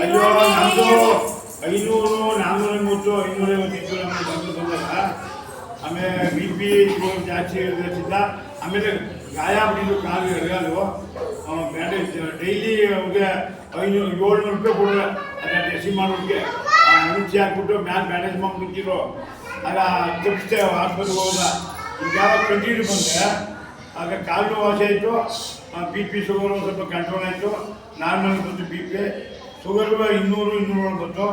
ಅಯ್ಯೋ ನಮ್ದು. ಐನೂರು ನಾನ್ನೂರ ಮೂವತ್ತು ಐನೂರ ಐವತ್ತು ನಮ್ಗೆ ಬಂದು ಬಂದಾಗ ಆಮೇಲೆ ಬಿ ಪಿ ಜಾಸ್ತಿ ಇರೋದ್ರಿಂದ ಆಮೇಲೆ ಗಾಯ ಬಿದ್ದು ಕಾಲು ಎಡಗಾಲು ಬ್ಯಾಂಡೇಜ್ ಡೈಲಿ ಅವ್ರಿಗೆ ಐನೂರು ಏಳ್ನೂರು ರೂಪಾಯಿ ಕೊಡೋದು ಅದನ್ನ ಡ್ರೆಸ್ಸಿಂಗ್ ಮಾಡೋಕ್ಕೆ ಮುಂಚೆ ಹಾಕ್ಬಿಟ್ಟು ಮ್ಯಾಲೆ ಬ್ಯಾಂಡೇಜ್ ಮಾಡಿ ಮುಂಚಿರು ಆಗ ತಪ್ಪಿಸ್ತೇವೆ ಹಾಸ್ಪಿಟ್ಲ್ಗೆ ಹೋದ. ಈಗ ಯಾವಾಗ ಕಂಟಿನ್ಯೂ ಬಂದೆ ಆಗ ಕಾಲು ವಾಸಿ ಆಯಿತು ಬಿ ಪಿ ಶುಗರ್ ಒಂದು ಸ್ವಲ್ಪ ಕಂಟ್ರೋಲ್ ಆಯಿತು. ನಾರ್ಮಲ್ ಬಂತು ಬಿ ಪಿ ಶುಗರ್ ಇನ್ನೂರು ಇನ್ನೂರು ಬಂತು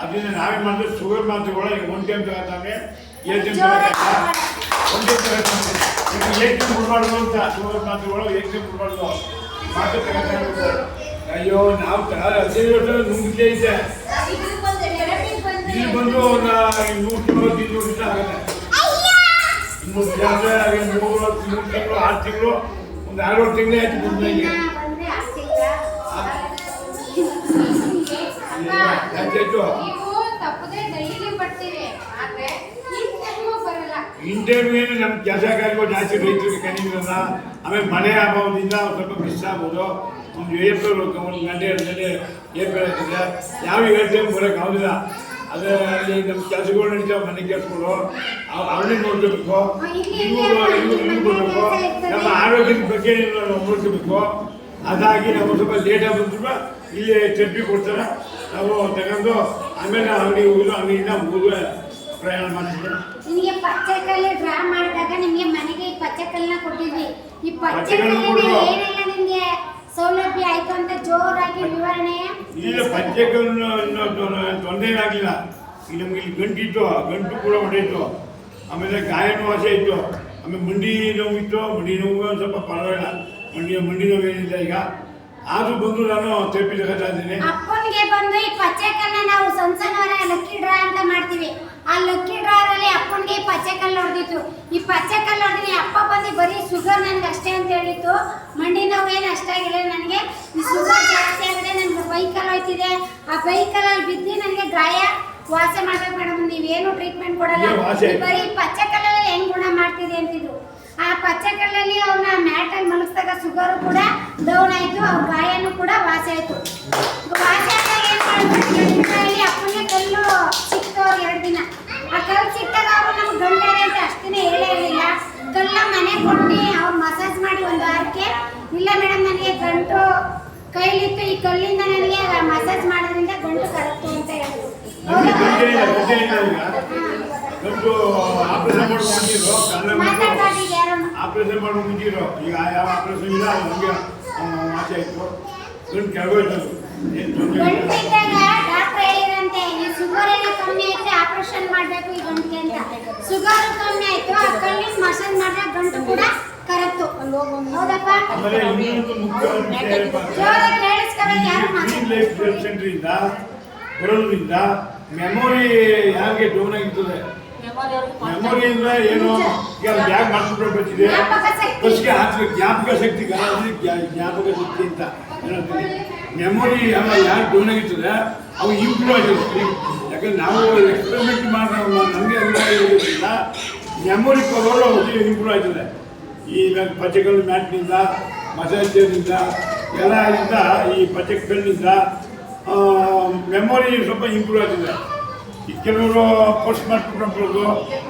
ಅದರಿಂದ ನಾವೇ ಮಾಡಿದ್ರೆ ಶುಗರ್ ಮಾತ್ರೆಗಳು ಈಗ ಒನ್ ಟೈಮ್ ತಗೋತಾವೆ ಏಳು ಟೈಮ್ ಒನ್ ಟೈಮ್ ತಗೋತಾವೆ ಈಗ ಟೈಮ್ ಅಂತ ಶುಗರ್ ಮಾತ್ರೆಗಳು ಏಳು ಟೈಮ್ ಬಿಡಬಾರ್ದು ಮಾತ್ರೆ ತಗೋತಾ ಅಯ್ಯೋ ನಾವು ಹದಿನೈದು ವರ್ಷ ನುಂಗಿದ್ದೇ ಇದೆ. ಇಲ್ಲಿ ಬಂದು ಒಂದು ನೂರು ತಿಂಗಳು ದಿವಸ ಆಗುತ್ತೆ. ಇನ್ನೂರು ಜಾತ್ರೆ ಮೂರು ಮೂರು ತಿಂಗಳು ಆರು ತಿಂಗಳು ಒಂದು ಎರಡು ತಿಂಗಳೇ ಆಯ್ತು ಈ ಬರಲ್ಲ. ಇಂಟರ್ವ್ಯೂ ನಮ್ಮ ಕೆಲಸ ಕಾರ್ಯಗಳು ಜಾಸ್ತಿ ರೈತರಿಗೆ ಕಣಿಗಿರಲ್ಲ ಆಮೇಲೆ ಮಳೆ ಅಭಾವದಿಂದ ಸ್ವಲ್ಪ ಮಿಸ್ ಆಗ್ಬೋದು. ಒಂದು ಏಪ್ರಿಲ್ ಒಂದು ಗಂಟೆ ಎರಡು ಗಂಟೆ ಏಪ್ರಿಲ್ ಆಗ್ತದೆ ಯಾವ ಏಳು ಟೈಮ್ ಬರೋಕೆ ಆಗೋದಿಲ್ಲ ಅದೇ ಅಲ್ಲಿ ನಮ್ಮ ಕೆಲಸಗಳು ನಡೀತಾವೆ ಮನೆ ಕೆಲಸಗಳು ಅವನ್ನೇ ನೋಡ್ಕೋಬೇಕು. ನಮ್ಮ ಆರೋಗ್ಯದ ಬಗ್ಗೆ ನಾವು ನೋಡ್ಕೋಬೇಕು. ಅದಾಗಿ ನಾವು ಸ್ವಲ್ಪ ಲೇಟಾಗಿ ಬಂದ್ರು ಇಲ್ಲಿ ಚಪ್ಪಿ ಕೊಡ್ತಾರೆ. ನಾವು ತಗೊಂಡು ಆಮೇಲೆ ಅಂಗಡಿ ಹೋಗಿದ್ದು ಅಂಗಡಿಯಿಂದ ಮುಗಿದು ಪ್ರಯಾಣ ಮಾಡ್ತೀವಿ. ನಿಮಗೆ ಪಚ್ಚೆ ಕಲ್ಲು ಡ್ರಾ ಮಾಡಿದಾಗ ನಿಮಗೆ ಮನೆಗೆ ಈ ಪಚ್ಚೆ ಕೊಟ್ಟಿದ್ವಿ. ಈ ಪಚ್ಚೆ ಪಚ್ಚೆ ಕಲ್ಲು ಏನೆಲ್ಲ ನಿಮ್ಗೆ ಸೌಲಭ್ಯ ಆಯ್ತು ಅಂತ ಜೋರಾಗಿ ವಿವರಣೆ. ಇಲ್ಲ ಪಂಚಕವನ್ನು ತೊಂದರೆ ಆಗಲಿಲ್ಲ. ಇಲ್ಲಿ ನಮ್ಗೆ ಇಲ್ಲಿ ಗಂಟಿತ್ತು ಗಂಟು ಕೂಡ ಹೊಡೆಯಿತು. ಆಮೇಲೆ ಗಾಯನ ವಾಸಿ ಇತ್ತು. ಆಮೇಲೆ ಮಂಡಿ ನೋವಿತ್ತು ಇತ್ತು ಮಂಡಿ ನೋವು ಒಂದು ಸ್ವಲ್ಪ ಪರವಾಗಿಲ್ಲ. ಮಂಡಿ ಮಂಡಿ ನೋವು ಏನಿಲ್ಲ ಈಗ? ಆದರೂ ಬಂದು ನಾನು ತೆಪ್ಪಿ ತಗೋತಾ ಇದ್ದೀನಿ. ಅಪ್ಪನಿಗೆ ಬಂದು ಈ ಪಚ್ಚೆ ಕಲ್ಲನ್ನ ನಾವು ಸಂಸನವರ ಲಕ್ಕಿ ಡ್ರಾ ಅಂತ ಮಾಡ್ತೀವಿ. ಆ ಲಕ್ಕಿ ಡ್ರಾದಲ್ಲಿ ಅಪ್ಪನಿಗೆ ಈ ಪಚ್ಚೆ ಕಲ್ಲು ಹೊಡೆದಿತ್ತು. ಈ ಪಚ್ಚೆ ಕಲ್ಲು ಹೊಡೆದಿ ಅಪ್ಪ ಬಂದು ಬರೀ ಶುಗರ್ ನನ್ಗೆ ಹೇಳಿತ್ತು ಮಂಡಿ ನೋವು ಏನು ಅಷ್ಟಾಗಿಲ್ಲ. ನನಗೆ ಶುಗರ್ ಜಾಸ್ತಿ ಆಗಿದೆ. ನನಗೆ ಬೈಕಲ್ಲಿ ಹೋಯ್ತಿದೆ. ಆ ಬೈಕಲ್ಲಿ ಬಿದ್ದು ನನಗೆ ಗಾಯ ವಾಸ ಮಾಡ್ಬೇಕು ಮೇಡಮ್. ನೀವೇನು ಟ್ರೀಟ್ಮೆಂಟ್ ಕೊಡಲ್ಲ? ಬರೀ ಪಚ್ಚೆ ಕಲ್ಲಲ್ಲಿ ಹೆಂಗ್ ಗುಣ ಮಾಡ್ತಿದೆ ಅಂತಿದ್ರು. ಆ ಪಚ್ಚೆ ಕಲ್ಲಲ್ಲಿ ಅವ್ನ ಮ್ಯಾಟಲ್ಲಿ ಮಲಗಿಸಿದಾಗ ಶುಗರು ಕೂಡ ಡೌನ್ ಆಯ್ತು. ಅವ್ರ ಗಾಯನೂ ಕೂಡ ವಾಸಿ ಆಯ್ತು. ವಾಸಿ ಆದಾಗ ಏನು ಮಾಡಿದ್ರು ಅಪ್ಪನಿಗೆ ಕಲ್ಲು ಸಿಕ್ತು ಅವ್ರು ಎರಡು ದಿನ. ಆ ಕಲ್ಲು ಸಿಕ್ಕಾಗ ಅವರು ನಮ್ಗೆ ಗಂಟೆ ಅಂತ ಅಷ್ಟು ಹೇಳೇ ಇರಲಿಲ್ಲ. ಕಲ್ಲ ಮನೆ ಕೊಟ್ಟು ಅವ್ರು ಮಸಾಜ್ ಮಾಡಿ ಒಂದು ವಾರಕ್ಕೆ ಇಲ್ಲ ಮೇಡಮ್ ನನಗೆ ಗಂಟು ಕೈಲಿತ್ತು. ಈ ಕಲ್ಲಿಂದ ನನಗೆ ಮಸಾಜ್ ಮಾಡೋದ್ರಿಂದ ಗಂಟು ಕರಕ್ತು ಅಂತ ಹೇಳಿದ್ರು. ಮಾತಾಡ್ಬಾರ್ದು ಈಗ ಆಪರೇಷನ್ ಮಾಡೋ ಮುಂಚಿರೋ ಈಗ ಯಾವ ಆಪರೇಷನ್ ಇಲ್ಲ ನಮಗೆ ವಾಸಿ ಆಯಿತು. ಗಂಟು ಕೆಳಗೋಯ್ತು ಏನು ತೊಂದರೆ ಗಂಟು ಇದ್ದಾಗ ಡಾಕ್ಟರ್ ಹೇಳಿರಂತೆ ಶುಗರ್ ಕಮ್ಮಿ ಐತೆ ಆಪರೇಷನ್ ಮಾಡ್ಬೇಕು ಈ ಗಂಟಿಗೆ ಅಂತ. ಶುಗರ್ ಕಮ್ಮಿ ಆಯ್ತು ಆ ಕಲ್ಲಿನ ಮಸಾಜ್ ಮಾಡಿದ್ರೆ ಗಂಟು ಕೂಡ ಆಮೇಲೆ ಇನ್ನೊಂದು ಮುಖ್ಯವಾದ ವಿಷಯ ಬರೋದ್ರಿಂದ ಮೆಮೊರಿ ಯಾರಿಗೆ ಡೌನ್ ಆಗಿರ್ತದೆ ಮೆಮೊರಿ ಅಂದ್ರೆ ಏನು ಈಗ ಬ್ಯಾಗ್ ಮಾಡ್ಕೊಂಡು ಬರ್ತಿದೆ. ಬಸ್ಗೆ ಹಾಕ್ಬೇಕು. ಜ್ಞಾಪಕ ಶಕ್ತಿ ಜ್ಞಾಪಕ ಶಕ್ತಿ ಅಂತ ಹೇಳ್ತೀನಿ ಮೆಮೊರಿ ಯಾವ ಯಾಕೆ ಡೌನ್ ಆಗಿರ್ತದೆ ಅವು ಇಂಪ್ರೂವ್ ಆಗಿರುತ್ತೆ ಯಾಕಂದ್ರೆ ನಾವು ಎಕ್ಸ್ಪೆರಿಮೆಂಟ್ ಮಾಡೋ ನಮಗೆ ಅನುಭವ ಮೆಮೊರಿ ಪವರ್ ಇಂಪ್ರೂವ್ ಆಯ್ತದೆ ಈ ಪಚಕಲ್ ಮ್ಯಾಟ್ನಿಂದ ಮಸಾಜಿನಿಂದ ಎಲ್ಲ ಇಂದ ಈ ಪಚಕಲ್ಲಿಂದ ಮೆಮೊರಿ ಸ್ವಲ್ಪ ಇಂಪ್ರೂವ್ ಆಗ್ತದೆ. ಕೆಲವರು ಪೋಸ್ಟ್ ಮಾಡ್ಕೊಂಡು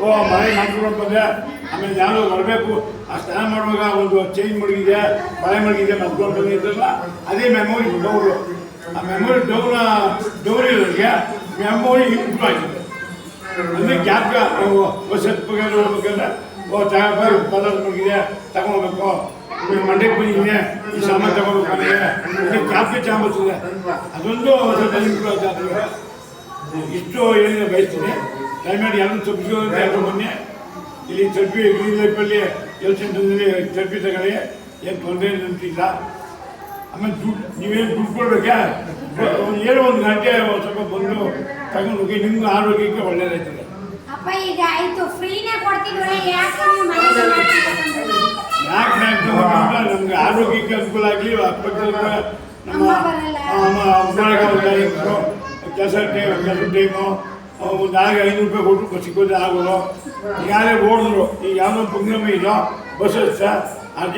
ಓ, ಮಳೆ ಮಾಡ್ಕೊಂಡು ಬಂದೆ ಆಮೇಲೆ ನಾನು ಬರಬೇಕು, ಆ ಸ್ನಾನ ಮಾಡುವಾಗ ಒಂದು ಚೇಂಜ್ ಮಡಗಿದೆ ಮಳೆ ಮಡಗಿದೆ ಮತ್ಕೊಂಡು ಬಂದಿದ್ದಲ್ಲ ಅದೇ ಮೆಮೊರಿ ಡೌರು. ಆ ಮೆಮೊರಿ ಡೌನ ಡೌನ್ ಇರೋರಿಗೆ ಮೆಮೊರಿ ಇಂಪ್ರೂವ್ ಆಗಿದೆ ಅಂದರೆ ಜ್ಞಾಪಕ ನಾವು ಬಸ್ಸತ್ ಬಗ್ಗೆ ಓ ತಗೊಂಡು ಪದಾರ್ಥ ಮಡಗಿದೆ ತಗೊಬೇಕು ನೀವು ಮಂಡ್ಯಕ್ಕೆ ಬಂದಿದ್ದೀನಿ ಈ ಸಾಮಾನು ತಗೋಬೇಕು ಕಾಫಿ ಇದು ಬರ್ತದೆ ಅದೊಂದು ಸ್ವಲ್ಪ ಇಷ್ಟು ಏನಿದೆ ಬಯಸ್ತೀನಿ. ದಯಮಾಡಿ ಯಾರು ತಪ್ಪಿಸೋ ಅಂತ ಯಾರು ಮೊನ್ನೆ ಇಲ್ಲಿ ಚರ್ಪಿ, ಗ್ರೀನ್ ಲೈಫಲ್ಲಿ ಎಲ್ ಸೆಂಟರ್ನಲ್ಲಿ ಚರ್ಪಿ ತಗೊಳ್ಳಿ. ಏನು ತೊಂದರೆ ಅಂತಿಲ್ಲ ಆಮೇಲೆ ದುಡ್ಡು, ನೀವೇನು ದುಡ್ಡು ಕೊಡ್ಬೇಕಾ? ಏನೋ ಒಂದು ಗಂಟೆ ಸ್ವಲ್ಪ ಬಂದು ತಗೊಂಡು ಹೋಗಿ, ನಿಮ್ಗೆ ಆರೋಗ್ಯಕ್ಕೆ ಒಳ್ಳೇದಾಯ್ತದೆ ಅಪ್ಪ ಈಗ ಆಯ್ತು. ಫ್ರೀನೇ ಕೊಡ್ತಿದ್ವಲ್ಲ ಯಾಕೆ ನೀವು ಮನೆಗೆ ಮಾಡ್ತಿದ್ದೀರಿ? ಯಾಕೆ ನಾನು ನಮ್ಗೆ ಆರೋಗ್ಯಕ್ಕೆ ಅನುಕೂಲ ಆಗಲಿ ಅಕ್ಕಪಕ್ಕದ ನಮ್ಮ ಅಮ್ಮ ಬರಲ್ಲ. ಕೆಲಸ ಟೈಮ್ ಕೆಲಸ ಟೈಮು. ಒಂದು ಆಗ ಐನೂರು ರೂಪಾಯಿ ಕೊಟ್ಟು ಸಿಕ್ಕೋದೇ ಆಗೋದು. ಯಾರೇ ಓಡಿದ್ರು ಈಗ ಯಾವುದೋ ಪುಂಗಮ ಇಲ್ಲ ಬಸ್ ಸರ್ ಅರ್ಜೆಂಟ್